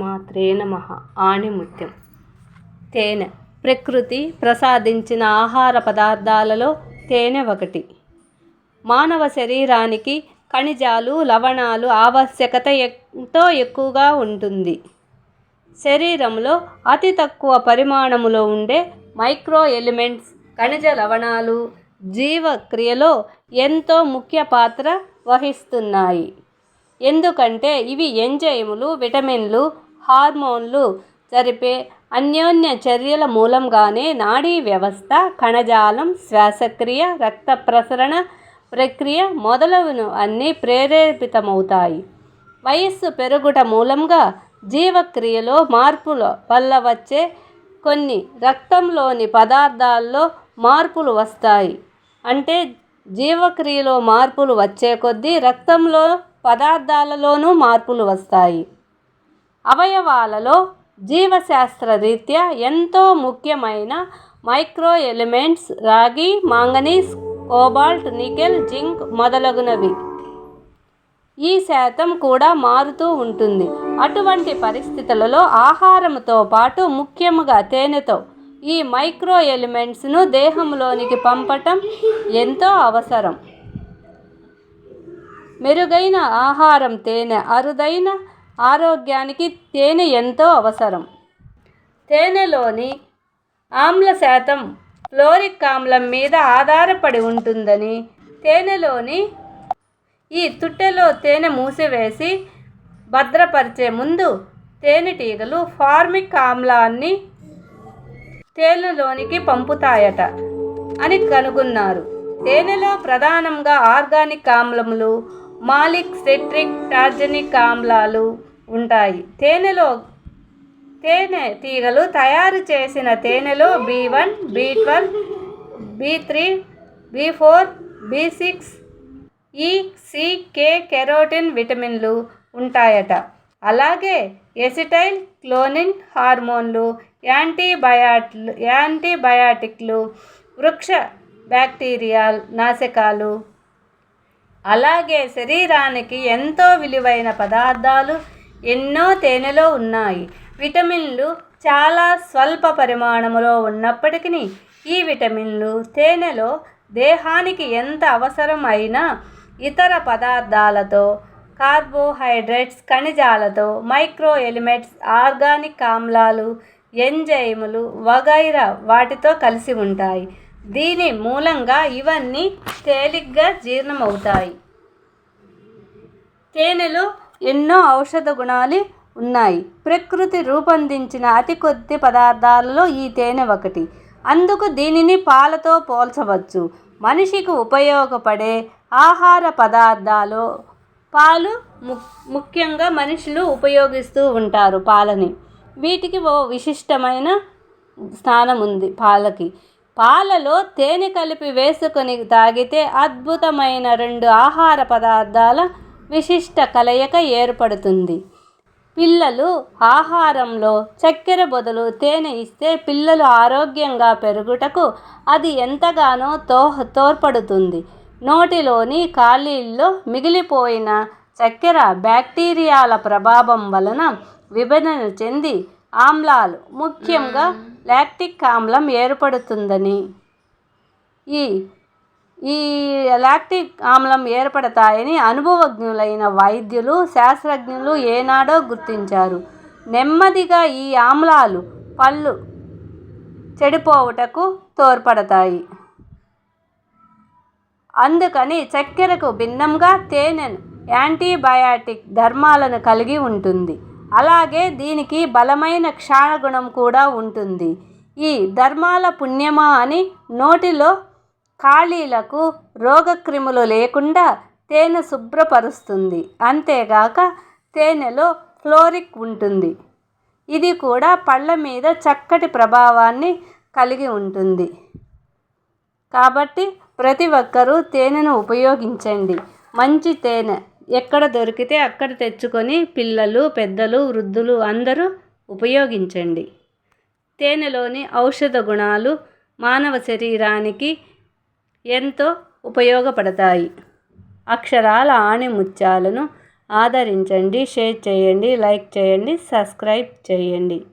మాత్రే నమ ఆణిముత్యం. తేనె. ప్రకృతి ప్రసాదించిన ఆహార పదార్థాలలో తేనె ఒకటి. మానవ శరీరానికి ఖనిజాలు లవణాలు ఆవశ్యకత ఎంతో ఎక్కువగా ఉంటుంది. శరీరంలో అతి తక్కువ పరిమాణములో ఉండే మైక్రో ఎలిమెంట్స్ ఖనిజ లవణాలు జీవక్రియలో ఎంతో ముఖ్య పాత్ర వహిస్తున్నాయి. ఎందుకంటే ఇవి ఎంజైములు విటమిన్లు హార్మోన్లు జరిపే అన్యోన్య చర్యల మూలంగానే నాడీ వ్యవస్థ కణజాలం శ్వాసక్రియ రక్త ప్రసరణ ప్రక్రియ మొదలవును అన్నీ ప్రేరేపితమవుతాయి. వయస్సు పెరుగుట మూలంగా జీవక్రియలో మార్పుల వల్ల వచ్చే కొన్ని రక్తంలోని పదార్థాల్లో మార్పులు వస్తాయి. అంటే జీవక్రియలో మార్పులు వచ్చే కొద్దీ రక్తంలో పదార్థాలలోనూ మార్పులు వస్తాయి. అవయవాలలో జీవశాస్త్ర రీత్యా ఎంతో ముఖ్యమైన మైక్రో ఎలిమెంట్స్ రాగి మాంగనీస్ కోబాల్ట్ నికెల్ జింక్ మొదలగునవి. ఈ శాతం కూడా మారుతూ ఉంటుంది. అటువంటి పరిస్థితులలో ఆహారంతో పాటు ముఖ్యముగా తేనెతో ఈ మైక్రో ఎలిమెంట్స్ను దేహంలోనికి పంపటం ఎంతో అవసరం. మెరుగైన ఆహారం తేనె అరుదైన ఆరోగ్యానికి తేనె ఎంతో అవసరం. తేనెలోని ఆమ్ల శాతం ఫ్లోరిక్ ఆమ్లం మీద ఆధారపడి ఉంటుందని తేనెలోని ఈ తుట్టెలో తేనె మూసివేసి భద్రపరిచే ముందు తేనెటీగలు ఫార్మిక్ ఆమ్లాన్ని తేనెలోనికి పంపుతాయట అని కనుగొన్నారు. తేనెలో ప్రధానంగా ఆర్గానిక్ ఆమ్లములు మాలిక్ సెట్రిక్ టార్జనిక్ ఆమ్లాలు ఉంటాయి. తేనెలో తేనె తీగలు తయారు చేసిన తేనెలో B one B twelve B three B four B six E C K carotene విటమిన్లు ఉంటాయట. అలాగే ఎసిటైల్ క్లోనిన్ హార్మోన్లు యాంటీబయాట్లు యాంటీబయాటిక్లు వృక్ష బ్యాక్టీరియా నాశకాలు అలాగే శరీరానికి ఎంతో విలువైన పదార్థాలు ఎన్నో తేనెలో ఉన్నాయి. విటమిన్లు చాలా స్వల్ప పరిమాణములో ఉన్నప్పటికీ ఈ విటమిన్లు తేనెలో దేహానికి ఎంత అవసరం అయినా ఇతర పదార్థాలతో కార్బోహైడ్రేట్స్ ఖనిజాలతో మైక్రో ఎలిమెంట్స్ ఆర్గానిక్ ఆమ్లాలు ఎంజైములు వగైరా వాటితో కలిసి ఉంటాయి. దీని మూలంగా ఇవన్నీ తేలిగ్గా జీర్ణమవుతాయి. తేనెలో ఎన్నో ఔషధ గుణాలు ఉన్నాయి. ప్రకృతి రూపొందించిన అతి కొద్ది పదార్థాలలో ఈ తేనె ఒకటి. అందుకు దీనిని పాలతో పోల్చవచ్చు. మనిషికి ఉపయోగపడే ఆహార పదార్థాలు పాలు ము ముఖ్యంగా మనుషులు ఉపయోగిస్తూ ఉంటారు పాలని. వీటికి ఓ విశిష్టమైన స్థానం ఉంది పాలకి. పాలలో తేనె కలిపి వేసుకొని తాగితే అద్భుతమైన రెండు ఆహార పదార్థాల విశిష్ట కలయిక ఏర్పడుతుంది. పిల్లలు ఆహారంలో చక్కెర బదులు తేనె ఇస్తే పిల్లలు ఆరోగ్యంగా పెరుగుటకు అది ఎంతగానో తో తోడ్పడుతుంది. నోటిలోని ఖాళీల్లో మిగిలిపోయిన చక్కెర బ్యాక్టీరియాల ప్రభావం వలన విభజన చెంది ఆమ్లాలు ముఖ్యంగా లాక్టిక్ ఆమ్లం ఏర్పడుతుందని. ఈ ఈ లాక్టిక్ ఆమ్లం ఏర్పడతాయని అనుభవజ్ఞులైన వైద్యులు శాస్త్రజ్ఞులు ఏనాడో గుర్తించారు. నెమ్మదిగా ఈ ఆమ్లాలు పళ్ళు చెడిపోవుటకు తోడ్పడతాయి. అందుకని చక్కెరకు భిన్నంగా తేనెను యాంటీబయాటిక్ ధర్మాలను కలిగి ఉంటుంది. అలాగే దీనికి బలమైన క్షారగుణం కూడా ఉంటుంది. ఈ ధర్మాల పుణ్యమా అని నోటిలో ఖాళీలకు రోగక్రిములు లేకుండా తేనె శుభ్రపరుస్తుంది. అంతేగాక తేనెలో ఫ్లోరిక్ ఉంటుంది. ఇది కూడా పళ్ళ మీద చక్కటి ప్రభావాన్ని కలిగి ఉంటుంది. కాబట్టి ప్రతి ఒక్కరూ తేనెను ఉపయోగించండి. మంచి తేనె. ఎక్కడ దొరికితే అక్కడ తెచ్చుకొని పిల్లలు పెద్దలు వృద్ధులు అందరూ ఉపయోగించండి. తేనెలోని ఔషధ గుణాలు మానవ శరీరానికి ఎంతో ఉపయోగపడతాయి. అక్షరాల ఆణిముత్యాలను ఆదరించండి షేర్ చేయండి లైక్ చేయండి సబ్స్క్రైబ్ చేయండి.